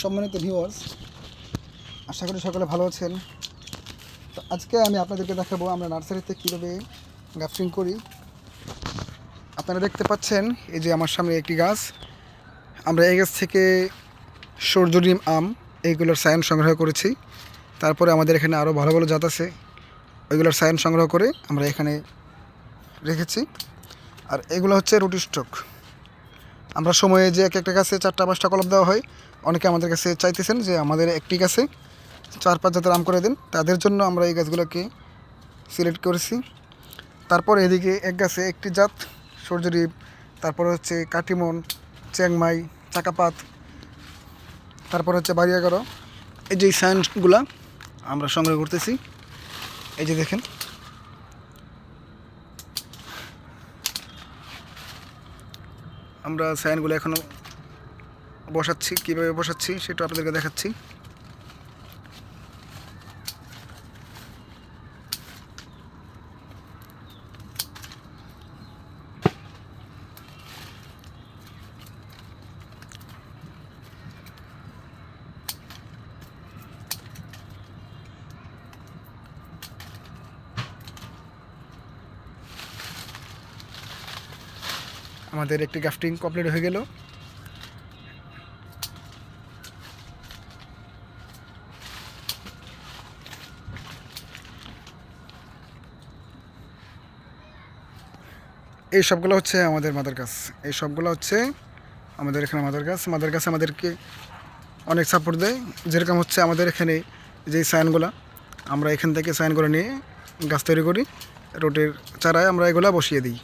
সম্মানিত ভিউয়ার্স আশা করি সকলে ভালো আছেন। তো আজকে আমি আপনাদেরকে দেখাবো আমরা নার্সারিতে কীভাবে গাফটিং করি। আপনারা দেখতে পাচ্ছেন, এই যে আমার সামনে একটি গাছ। আমরা এই গাছ থেকে সূর্যডিম আম এইগুলোর সায়ন সংগ্রহ করেছি। তারপরে আমাদের এখানে আরও ভালো ভালো জাত আছে, ওইগুলোর সায়ন সংগ্রহ করে আমরা এখানে রেখেছি। আর এগুলো হচ্ছে রুটি স্টক। আমরা সময়ে যে এক একটা গাছে চারটা, পাঁচটা কলম দেওয়া হয়, অনেকে আমাদের কাছে চাইতেছেন যে আমাদের একটি গাছে চার, পাঁচ জাতের আম করে দেন। তাদের জন্য আমরা এই গাছগুলোকে সিলেক্ট করেছি। তারপর এদিকে এক গাছে একটি জাত সূর্যদ্বীপ তারপর হচ্ছে কাটিমন, চ্যাংমাই, চাকাপাত, তারপর হচ্ছে বাড়িয়াগারো এই যে সায়েন্সগুলা আমরা সংগ্রহ করতেছি, এই যে দেখেন। আমরা সাইনগুলো এখনও বসাচ্ছি কীভাবে বসাচ্ছি সেটা আপনাদেরকে দেখাচ্ছি। আমাদের একটি গ্রাফটিং কমপ্লিট হয়ে গেল। এই সবগুলো হচ্ছে আমাদের মাদার গাছ। এই সবগুলো হচ্ছে আমাদের এখানে মাদার গাছ। মাদার গাছ আমাদেরকে অনেক সাপোর্ট দেয়। যেরকম হচ্ছে আমাদের এখানে যেই সাইনগুলো, আমরা এখান থেকে সাইন করে নিয়ে গাছ তৈরি করি। রোডের চারায় আমরা এগুলা বসিয়ে দিই।